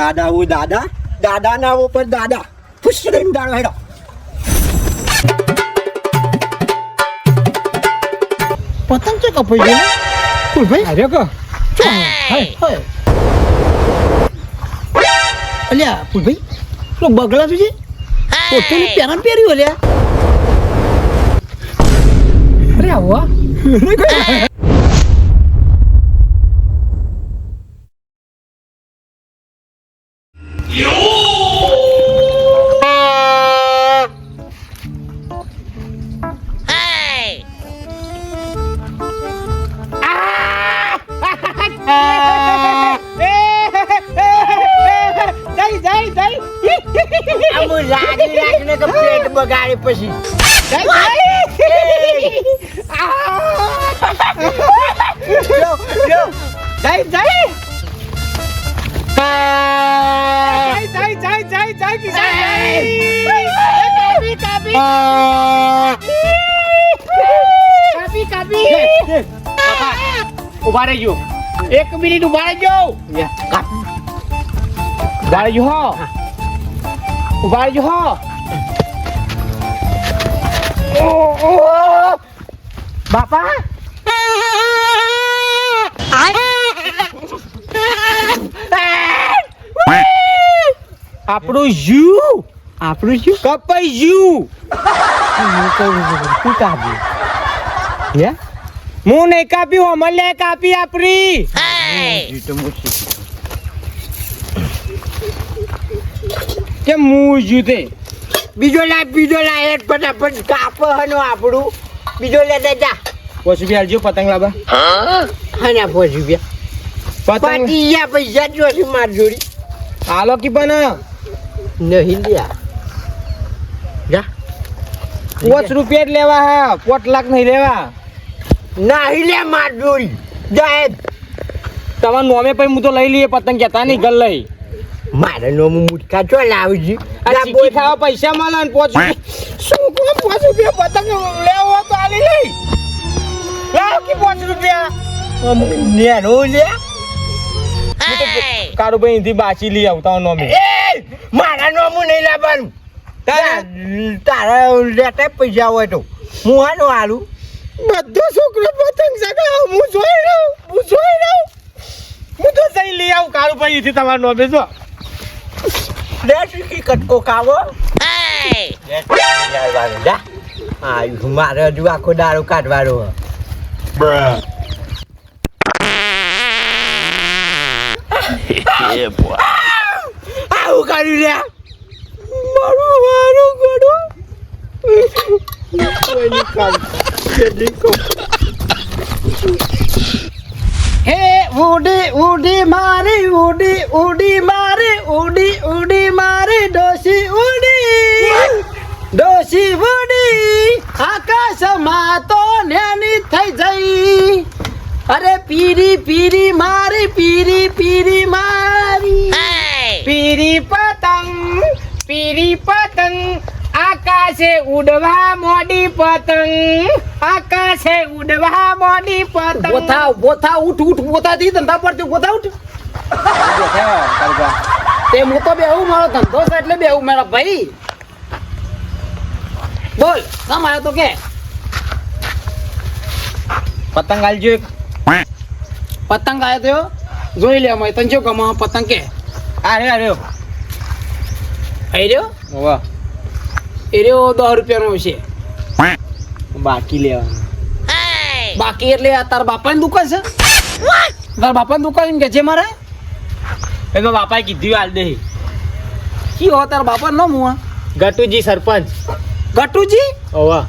દાદા હું દાદા દાદા ના ઉપર દાદા. ખુશ રહીને દાડો હેડો. પતંગ છે કપાઈ ગયો ફૂલભાઈ અરે કો. હાય અલ્યા ભાઈ પેલો બગલા શું છે પોતાની પેરામ પહેર્યું અલ્યા. અરે આવો. પેટ બગાડે પછી ઊભા રહેજો એક મિનિટ ઊભા રહેજો ઊભા રહેજો હો. ઊભા રહેજો હો. બાપા? આપણું જુ આપણું શું કપાઈ જુ તું કાપ્યું હે? હું નહીં કાપ્યું અમલે કાપી આપણી. કે હું જુ તે? બીજો લા બીજો લા એક ફટાફટ કાપો હનો આપણું. બીજો લે દે જા. પછી બી હાલજો પતંગ લાબા હા પોસી બી પતંગ? ગયા પૈસા જો છે માર જોડી. હાલો કી પણ? નહીં લ્યા. જા. પોચ રૂપિયા જ લેવા હા પોચ લાખ નહીં લેવા. નહીં લે માર જોડી. જા તમારું તમારા નોમે પછી હું તો લઈ લઈએ પતંગ કહેતા નહીં ગલ લઈ. મારે નો મુટકા ચો લાવજી. આ ચીકી ખાવા પૈસા મળે ને પોચ શું કહો? પોચ રૂપિયા પતંગ લેવો તો આલી લઈ. લાવ કે પોચ રૂપિયા? નેનો લે. કારો ભાઈ અહીંથી બાચી લઈ આવતા નોમે. એ! મારા નોમું નહીં લાવવાનું. તારા તારા લેતા પૈસા હોય તો. હું હાનો હાલું. બધો છોકરો પતંગ સગા હું જોઈ રહ્યો હું જોઈ રહ્યો હું તો જઈ લઈ આવું કારું ભાઈ અહીંથી તમારા નોમે જો. શીખી કટકો ખાવો મારે હજુ આખો દારો કાઢવાનો. આવું કર્યું લે મારું મારું ગડો હે ઉડી ઉડી મારી ઉડી ઉડી મારી ઉડી ઉડી ઉડી આકાશમાં તો નેની થઈ જઈ. અરે પીરી પીરી મારી પીરી પીરી મારી. પીરી પતંગ પીરી પતંગ આકાશે ઉડવા મોડી પતંગ આકાશે ઉડવા મોડી પતંગ. બોથા બોથા ઉઠ ઉઠ બોથાથી ધંધા પડતી બોથા ઉઠ. તે હું તો બેહું મારો ધંધો છે એટલે બેહું મારા ભાઈ. બોલ કામ આવ્યો તો કે. પતંગ આલજો એક. પતંગ આવ્યો તો જોઈ લે અમે તને જો ગમો પતંગ કે? અરે અરે આઈ રહ્યો. વાહ એ રહ્યો? દસ રૂપિયાનો છે. બાકી લેવા બાકી એટલે આ તારા બાપાની દુકાન છે? તારા બાપાની દુકાન કે છે મારે? એમાં બાપાએ કીધું હાલ દે. કી હો તારા બાપા નામ હું ગટુજી સરપંચ. ગટુજી? ઓવા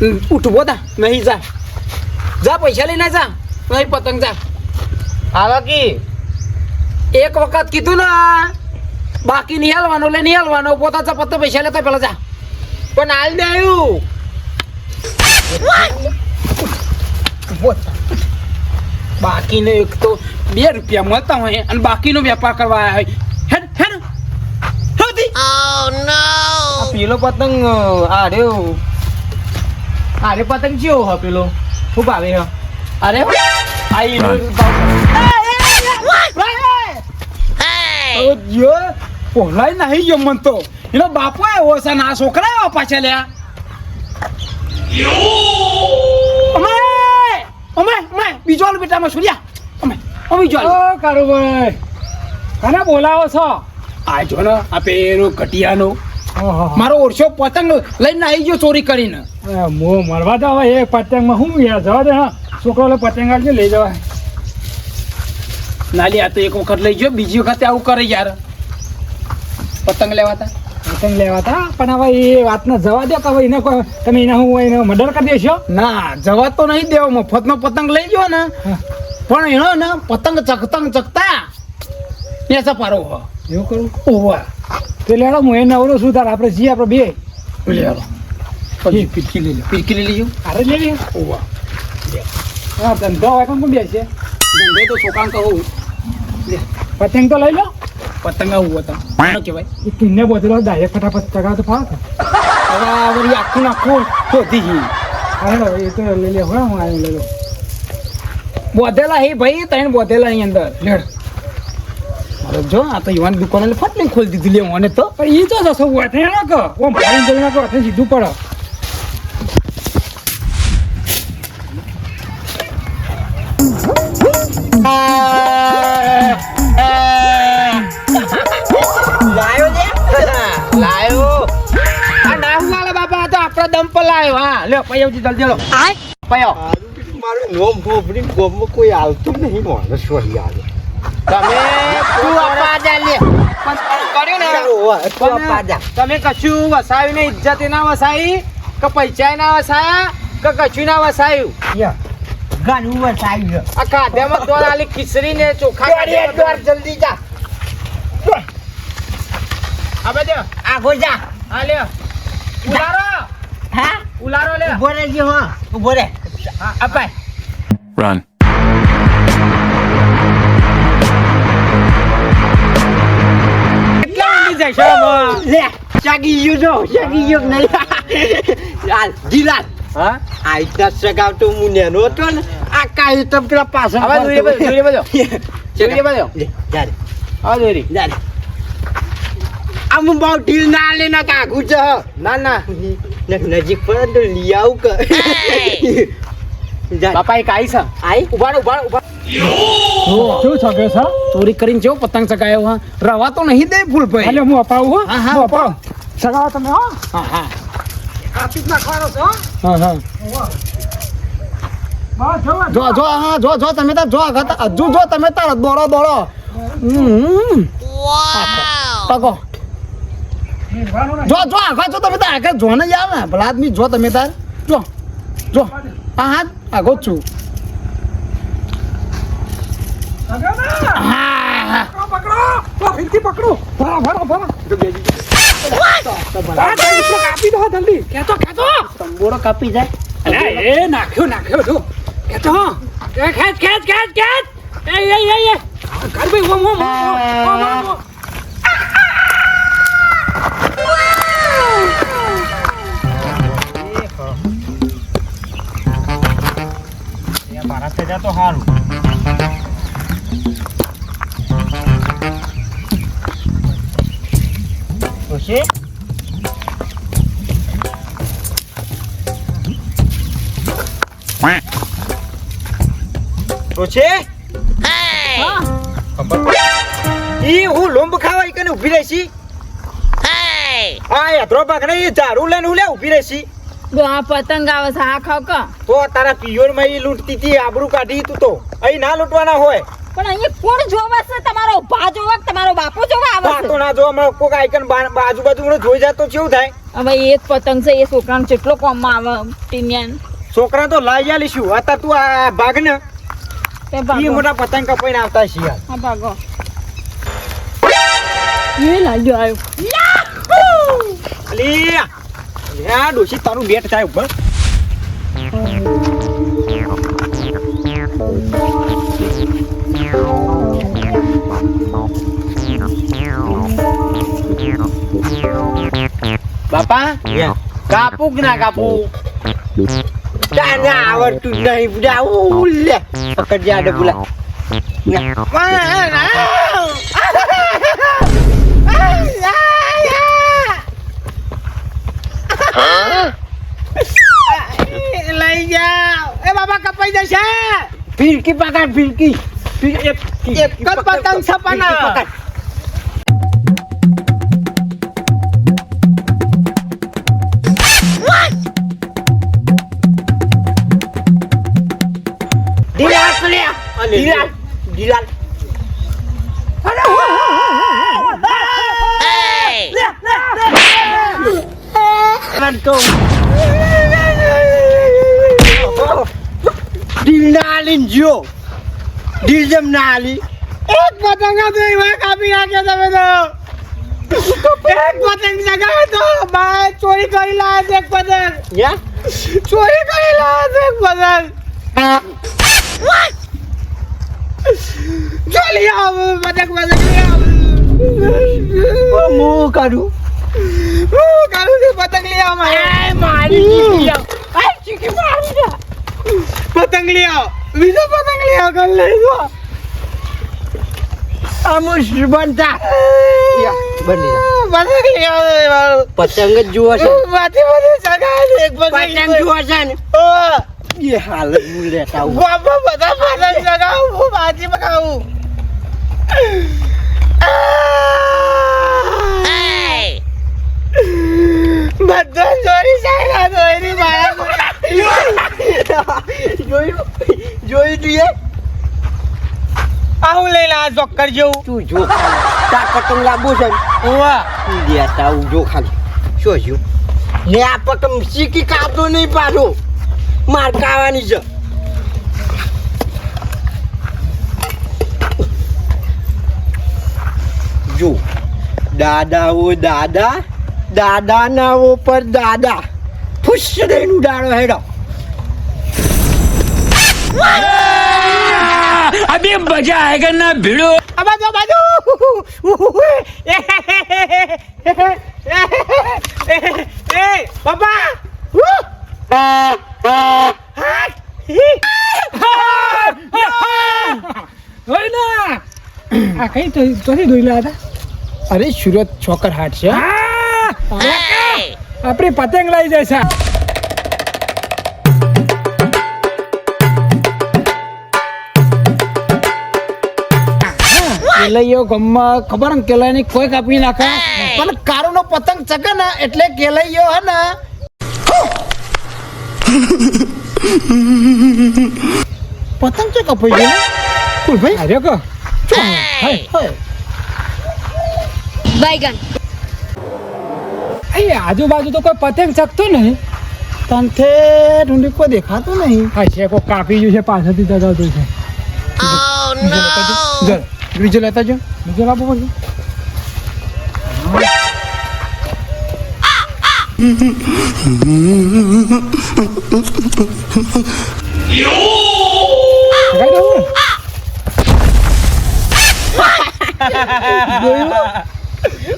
હમ, ઉઠ બોતા નહીં જા. જા પૈસા લઈને જા. નહીં પતંગ જા. આવા કી. એક વખત કીધું ને બાકી નહીં હાલવાનો એટલે નહીં હાલવાનો. પોતા ચપત પૈસા લેતા પેલા જા. પણ હાલ દે આવ્યું બાકીને એક તો બે રૂપિયા મળતા હોય અને બાકીનો વેપાર કરવા આવ્યા હોય હેડ હેડ હેડ આ પેલો પતંગ આ રહ્યો આ રે પતંગ ચિયો હ પેલો ખૂબ આવે હ અરે આ ઈ તો જો પોલાય નહીં ગયો મન તો એનો બાપો એવો છે ને છોકરા એવા પાછા લ્યા અમે અમે અમે બીજો આલો બેટા અમે છોડ્યા અમે અમે બીજો આલો. ઓ કારુભાઈ કોને બોલાવો છો આ જો ને આ પેલો ઘટિયાનો ઓહો. મારો ઓરછો પતંગ લઈને આવી ગયો ચોરી કરીને. એ મો મળવા દો હવે એક પતંગમાં હું યાર જવા દે હા છોકરો પતંગ આવજો લઈ જવાય. નાલી આ તો એક વખત લઈ ગયો બીજી વખતે આવું કરે યાર. પતંગ લેવાતા? પતંગ લેવા તા પણ હવે એ વાતને જવા દો કે હવે એને તમે એને હું એને મર્ડર કરી દેશો? ના જવા તો નહીં દેવો મફતનો પતંગ લઈ ગયો ને. પણ એનો ને પતંગ ચકતંગ ચકતા. એસા પારો એવું કરું? ઓવા તો લેડો હું એને નવરો છું તાર આપણે જઈએ આપણે બે. લે આલો પછી પીરકી લઈ લો પીરકી લઈ લેજો. અરે લે લે. ઓવા હા ધંધો હોય કોણ કોણ બેસે? ધંધે તો છોકરાને કહું પતંગ તો લઈ લો. પતંગ આવું હતા કોનો કહેવાય? એ કિન્ને બોતેલો ડાયરેક્ટ ફટાફટ ચગાવ તો ફાવ હવે વળી આખું નાખું શોધી ગઈ હા એ તો લઈ લે હું આવી લઈ લો. બોધેલા હે ભાઈ તને બોધેલા અહીં અંદર. લેડ. જો આ તો યુવાન દુકાને ફટ લઈને ખોલી દીધી લે મને તો. પણ એ તો જશો વાથે ના કહો ઓમ ભારી જઈને કહો વાથે સીધું પડો. લાયો આ નાહુ વાળા બાપા આ તો આપણા દમ પર લાયો. હા લ્યો પૈયાજી જલ્દી લો પૈયો. મારું નોમ કોઈ આવતું નહીં માણસ વહી આવે. તમે તું આપા જા લે. કર્યો ને. તમે કશું વસાવ્યું ને ઇજ્જત ના વસાઈ? કે પૈસા ના વસાયા? કે કશું ના વસાયું? યા. ગાનું વસાઈ ગયો. આ ખાધ્યામાં તો આલી ખીચડી ને ચોખા વાર જલ્દી જા. આ બધે આગો જા. આ લ્યો ઉલારો. હા? ઉલારો લે. ઊભો રહેજો હા ઊભો રે અપાય. Run. લે જાગી ગયો જો ગયો કે નહીં? હાલ જીલાલ હા? આ રીતના સગાવતો હું નેનો હતો ને આ કાંઈ તો પેલા પાછળ હવે દોરી બધો દોરી બધો. દોરી બધો. લે જા રે, હા દોરી. જા રે. આમ બહુ ઢીલ ના લે ના કાકુ છે ના ના. નજીક પડે તો લઈ આવું કે. જા બાપા એક આઈ છે. આઈ? ઊભા ઊભા ઊભા શું છગે છે? ચોરી કરીને જેવો પતંગ ચગાયો હા. રવા તો નહીં દે ફૂલ એટલે ભાઈ હું અપાવું હા, હા, હું. અપાવું. સગાવો તમે હો. હા હા. કાપી નાખવાનો છો હા. હા જો જો. હા જો જો તમે તાર જો હજુ જો તમે તાર દોડો દોડો. પગો. જો જો આગળ જો તમે તાર આગળ જો ને યાર ભલા આદમી જો તમે તાર. જો જો. હા હા. હા પકડો, ભરો ભરો ભરો કાપી દો જલ્દી ખેંચો ખેંચો તંબોળો કાપી જાય. અરે એ નાખ્યો નાખ્યો જો ખેંચો ખેંચ ખેંચ ખેંચ ખેંચ. એ એ એ એ. કર ભાઈ ઓમ ઓમ ઓમ ઓમ. મારા સજા તો સારું ખુશી છે ઈ હું લોંબ ખાવા કને ઊભી રહેશી? હા યાત્રો પકડે ઝાડુ લઈને હું લે ઊભી રહેશી? જો આ પતંગ આવે છે આ ખાવ કા. તો તારા પિયોરમાં ઈ લૂંટતી હતી આબરૂ કાઢી તું તો. અહીં ના લૂંટવાના હોય. પણ અહીંયા કોણ જોવા છે? તમારો ભા જોવા તમારો બાપુ જોવા આવે છે? ના જોવા હમણાં કોક આઈકન બાજુ બાજુ મને જોઈ જાય તો કેવું થાય? હવે એક પતંગ છે એ છોકરાનો કેટલો કોમમાં આવે ટીમિયાન. છોકરા તો લાઈ લીશું અત્યારે તું આ ભાગ. ને એ મોટા પતંગ કપાઈને આવતા છે યાર. હા ભાગો. એ લાગ્યો આવ્યો અલી આ ડોશી તારું બેટ થાય ઉપર બાપા કાપુ કે ના કાપુ તને આવડતું નહીં બુડા ઉ લે પકડ જા ડબુલા ગયા એ બાબા કપાઈ જશે. ફિરકી પકડ ફિરકી એક જ પતંગ છપાના. ઢીલા જો ઢીલ જેમ ના આલી એક પતંગ તો એવા કાપી નાખ્યા તમે તો. એક પતંગ જગાવે તો બાય ચોરી કરી લાયા છે એક પતંગ. ચોરી કરી લાયા છે એક પતંગ. લઈ આવો પતંગ પતંગ હું કરું હું કાઢું છું પતંગ લઈ આવો મારી. મારી પતંગ લઈ આવો. બીજો પતંગ લઈ કલ લઈ જો. આમ શું બનતા. યા, બની જા. પતંગ જ જુઓ છે. એક પતંગ જુઓ છે ને. એ હાલત હું લેતા આવું. બાપા બધા પતંગ જગાવું હું બાજી પકાવું બધા ચોરી સાયલા દોરી મારા. જોયું? જોયું લઈએ. આ આવું લઈ લા ચોક્કર જેવું તું જો તાર પતંગ લાંબુ છે ઓવા તું આવું જો ખાલી શું જો લે આ પતંગ શીખી કાપતો નહીં પાછો. માર કાવાની છે. જો. દાદા ઓ દાદા દાદા ના ઉપર દાદા. ફુસ રહીનું ઉડાડો હેડો. अभी मजा आएगा ना भिड़ो આ બાજુ આ બાજુ એ બાપા હોય ના આ કઈ તો ચોથી દોઈલા હતા અરે સુરત છોકર હાટ છે આપણે પતંગ લઈ જશે કેલૈયો ગમમાં ખબર ને? કેલૈયાની કોઈ કાપી નાખે. પણ કારુનો પતંગ ચકે ને એટલે કેલૈયો હે ને. પતંગ ચો કપાઈ ગયો? કુલ ભાઈ અરે કો. ચો હાય હાય. બાયગન અહીં આજુબાજુ તો કોઈ પતંગ ચકતો નહીં. તંથે ઢૂંઢી કોઈ દેખાતો નહીં. હા છે કોઈ કાપી ગયું છે પાછળથી દગાવતું છે. Oh no! બીજો લેતા જો બીજો લાવો પછી. ને?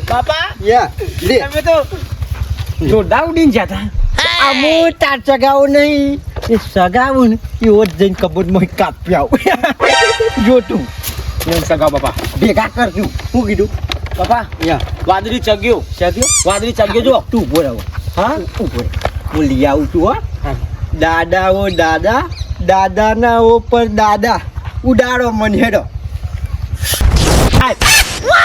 બાપા? યા તમે તો જોરદાર ઉડીને જતા આમો તાર ચગાવો નહીં. એ સગાવું ને એવો જઈને કબૂતમાં કાપી આવું જો સગા બાપા. ભેગા કરજો. શું કીધું? બાપા વાદળી ચગ્યો. ચગ્યો? વાદળી ચગ્યો જો તું ઊભો રહો. હા? ઊભો હું લઈ આવું છું હો. દાદા ઓ દાદા દાદાના ઉપર દાદા. ઉડાડો મને હેડો.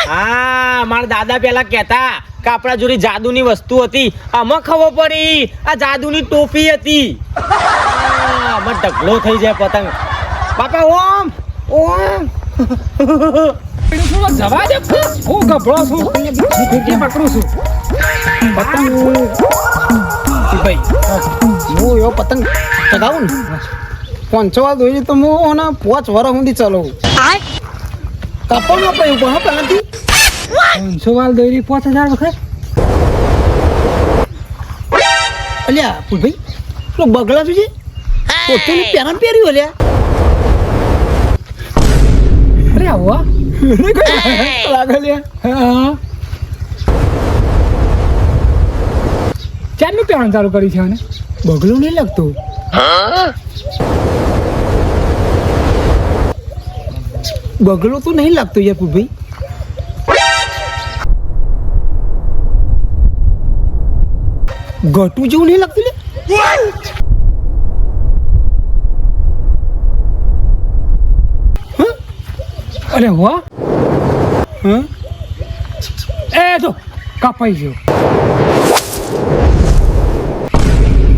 હા મારા દાદા પેલા કહેતા કે આપણા જોડે જાદુની વસ્તુ હતી. આમાં ખબર પડી. આ જાદુની ટોપી હતી. આમાં ઢગલો થઈ જાય પતંગ. બાપા ઓમ ઓમ. હું ગભરો છું છું પતંગ ભાઈ હું એવો પતંગ ચગાવું ને પાંચસો વાર દોરી તો હું ને પાંચ વર્ષ સુધી ચલાવું કપડમાં પડ્યું પણ હા પહેલાંથી પાંચસો વાલ દોરી પાંચ હજાર વખત અલ્યા ભાઈ પેલો બગલા શું છે પહેર્યું અલ્યા અરે આવો લાગે લ્યા હા ચારનું પહેરણ ચાલુ કરી છે બગલું નહીં લાગતું બગલું તો નહીં લાગતો યાર ભાઈ ઘટું જેવું નહીં લાગતું લે અરે હો હં? એ તો કપાઈ ગયો.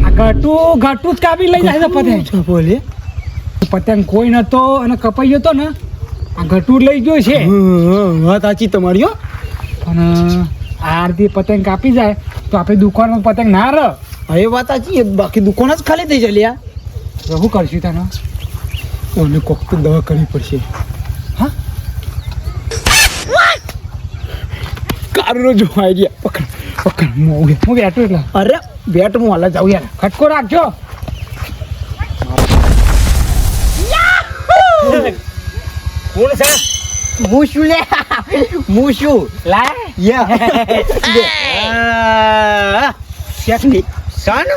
આ ઘટું ઘટું જ કાપી લઈ જાય પતંગ. બોલે. પતંગ કોઈ નતો અને કપાઈ ગયો તો ને આ ઘટું લઈ ગયો છે. વાત સાચી તમારી હો. અને આ અડધી પતંગ કાપી જાય તો આપણે દુકાનમાં પતંગ ના રહ હા, એ વાત સાચી બાકી દુકાન જ ખાલી થઈ જાય લ્યા. શું કરશું તને? અને કોક તો દવા કરવી પડશે. કારનો જો આઈડિયા પકડ પકડ. આવું હું બેઠું એટલે. અરે બેટ હું હાલ જાઉં યાર. ખટકો રાખજો. કોણ છે? હું શું લે? હું શું? લાય યા. શેઠની. સન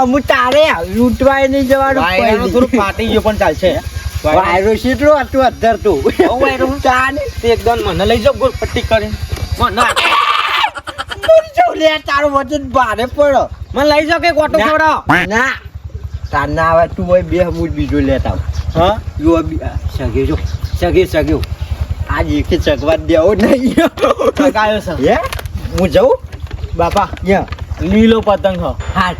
અમુ તારે લૂંટવાય નહીં જવાનું થોડું ફાટી ગયો પણ ચાલશે. વાયરો. કેટલો હતું અધર તું. વાયરો? ચાને તે એકદમ મને લઈ જાઓ ગોળ પટ્ટી કરીને. લે તારું વજન ભારે પડો મને લઈ જાઓ કે ઓટો ના. તાર ના આવે તું હોય બે હમુજ બીજું લેતા. હા? આ સગે જો. સગે સગ્યો આજ એકે ચગવા દેવો નહીં. કાયો છે. હે? હું જાઉં? બાપા યા લીલો પતંગ હ. હા.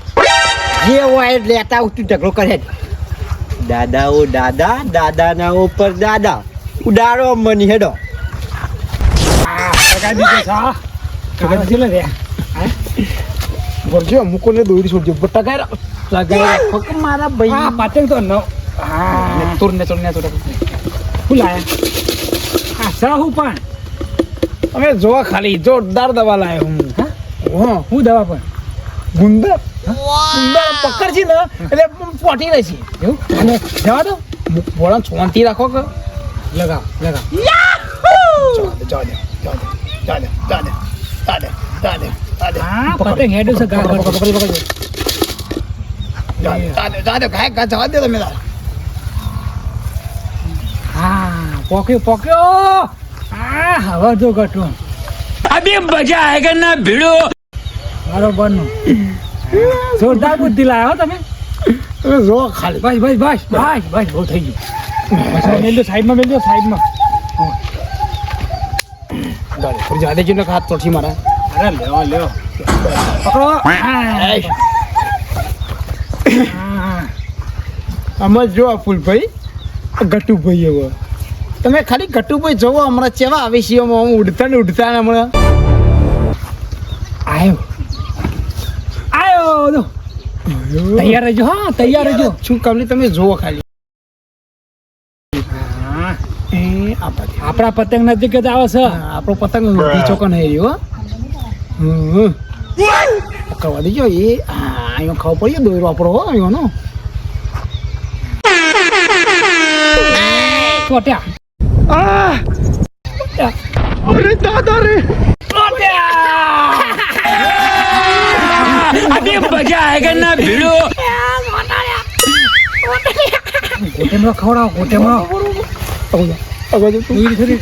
જે હોય લેતા આવું તું ઢગલો કરે દાદા દાદા દાદા ના ઉપર દાદા. ઉડાડો મની હેડો છે હા. ટકા દીધો લે દોરી છોડજો. બટ્ટા ગાયરા. લગાઈ રાખો કે મારા હા ભાઈ પતંગ તો ન હા. તુર ને તુર ને તુર શું લાયા? હા સા હું પણ. અમે જોવા ખાલી જોરદાર દવા લાયો હું. હા? હા. હું દવા પણ? ગુંદર? ગુંદર પકડશે ને એટલે પોટી રહેશે એવું? અને જવા દો. બોલા છોંતી રાખો કે? લગાવ લગાવ. જવા દે જવા દે જવા દે. તાને તાને તાને તાને તાને હા પતંગ હેડું છે ગા પકડી પકડી પકડી તાને તાને ઘાય ઘા જવા દે તમે હા પોક્યો પોક્યો હા હવે જો ઘટું અબે મજા આયગા ના ભીડો મારો બનનો જોરદાર બુદ્ધિ લાવ્યો તમે જો ખાલી બસ બસ બસ બસ બસ બહુ થઈ ગયું સાઈડમાં મેલજો સાઈડમાં જવા જવા દેજો ને હાથ તોડશી મારા. અરે લેવો લ્યો. પકડો. આમાં જો આ ફૂલભાઈ ગટુભાઈ એવો. તમે ખાલી ગટુભાઈ જોવો હમણાં ચેવા આવે છે આમ? આમ ઉડતા ને ઉડતા ને હમણાં. આયો. આયો. તૈયાર રહેજો હા તૈયાર રહેજો. શું કામની તમે જોવો ખાલી. આપણા પતંગ નજીક જ આવે છે હા, આપણો પતંગ બીજો કન હે રહ્યો હમ કરવા દેજો એ હા અહીંયા ખાવ પડી ગયો દોરો આપણો હો અહીંયાનો ચોટ્યા અરે દાદા રે अभी मजा आएगा ना भिड़ो હવે જો તું ઈ થોડી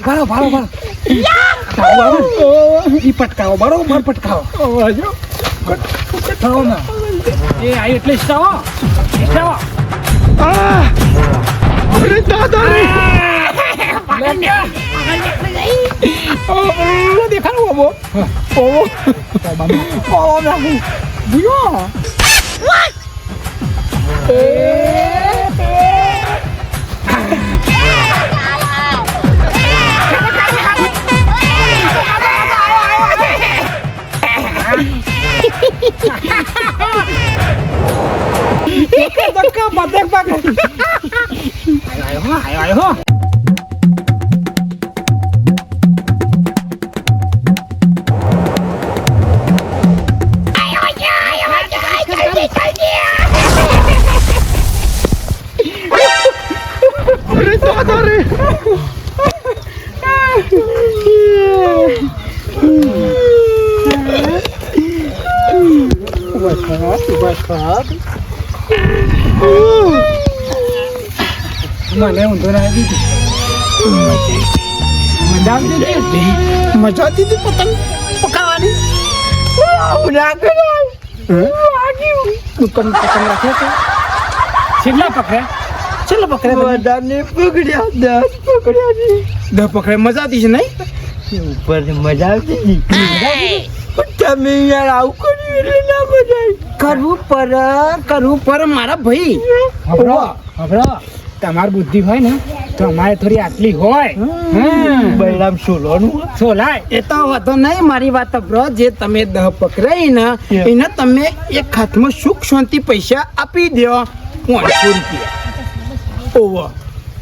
ભાડો ભાડો ભાડો ચાવો આવો ઈ પટકાવો બરોબર પટકાવો અવાજો પટકાવો ના એ આ એટલે સ્ટાવો સ્ટાવો અરે દાદા! રે દેખાડો બાબો બાબો બાબો નાખું દિયો ધક્કા પતંગ પકડ આયો હો આયો આયો હો અરે દુકાન પતંગ રાખે છે. છેલ્લા પકડ્યા ચલો પકડે બધાને પકડ્યા દસ પકડ્યા છે. દહ પકડે. મજા આવતી છે નહીં? ઉપર મજા આવતી તમે યાર આવું કર્યું એટલે ના મજા કરવું પર કરવું પર મારા ભાઈ. હબળો હબળો. તમાર બુદ્ધિ હોય ને તો અમારે થોડી આટલી હોય. હમ. બૈરામ સોલોનું સોલાય એ તો વાંધો નહીં મારી વાત સાંભળો. જે તમે દહ પકડાઈ ને એને તમે એક હાથમાં સુખ શાંતિ પૈસા આપી દો. પાંચસો રૂપિયા. ઓવો.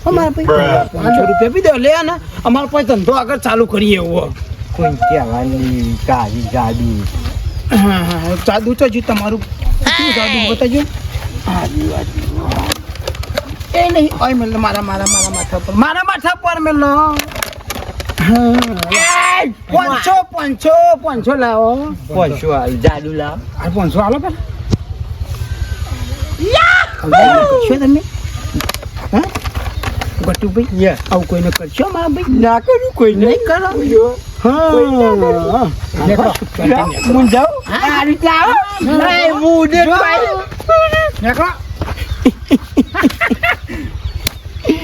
અમારા પૈસા. પાંચસો રૂપિયા આપી દો. લે ને અમારો પાસે ધંધો આગળ ચાલુ કરીએ એવો કોઈ કહેવાની કાળી ગાડી. હા હા જાદુ તો જો તમારું. જાદુ બતાજો એ નહીં. ઓય મેલ મારા મારા મારા માથા પર. મારા માથા પર મેલો પંચો પંચો પંચો લાવો. પંચો હાલ જાદુ લાવો. આ પંચો હાલો પેલા. કરશો તમે? હા? ગટુભાઈ યે. આવું કોઈને કરશો? મારા ભાઈ? ના કરું કોઈ નહીં. કરો? હા. હું. જાઉં આ રીતે આવો. હું. નીકળો.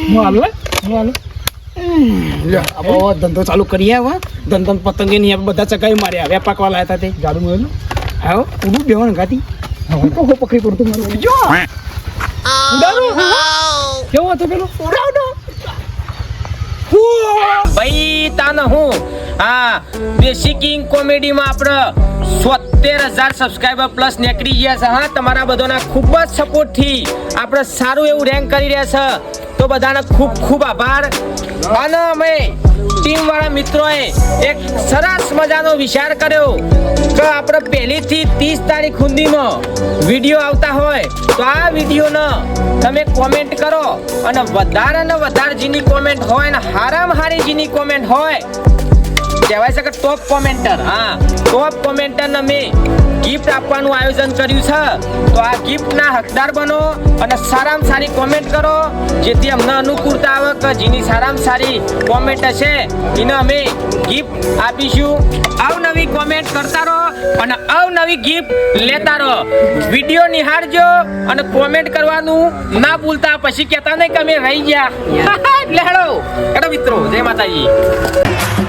હું હાલો હું? હાલો. ધંધો ચાલુ કરીએ હવે. ધંધો પતંગે નહીં આપણે બધા ચગાવી માર્યા. હવે પાકવા લાયા હતા તે. જાડુ મળેલું હા ઉડું બેવાનું ગાતી. હવે પકડી પડતું મારું. જો! કેવો હતો પેલો? ઉડાવડો. ભાઈ તાને હું. હા દેશી કિંગ કોમેડીમાં આપણે સોતેર હજાર સબસ્ક્રાઈબર પ્લસ નીકળી ગયા છે. હા, તમારા બધાના ખૂબ જ સપોર્ટથી આપણે સારું એવું રેન્ક કરી રહ્યા છે. તો બધાને ખૂબ ખૂબ આભાર. અને અમે ટીમવાળા મિત્રોએ એક સરસ મજાનો વિચાર કર્યો કે આપણે પહેલીથી ત્રીસ તારીખ સુધીમાં વીડિયો આવતા હોય તો આ વિડીયોનો તમે કોમેન્ટ કરો. અને વધારે ને વધારે જેની કોમેન્ટ હોય ને હારામાં હારી જેની કોમેન્ટ હોય કહેવાય છે કે ટોપ કોમેન્ટર હા. ટોપ કોમેન્ટરને મેં ગિફ્ટ આપવાનું આયોજન કર્યું છે. તો આ ગિફ્ટના હકદાર બનો અને સારામાં સારી કોમેન્ટ કરો જેથી અમને અનુકૂળતા આવે કે જેની સારામાં સારી કોમેન્ટ હશે એને અમે ગિફ્ટ આપીશું. અવનવી કોમેન્ટ કરતા રહો અને અવનવી ગિફ્ટ લેતા રહો. વીડિયો નિહાળજો અને કોમેન્ટ કરવાનું ના ભૂલતા. પછી કહેતા નહીં કે અમે રહી ગયા. લેડો. એટલે મિત્રો જય માતાજી.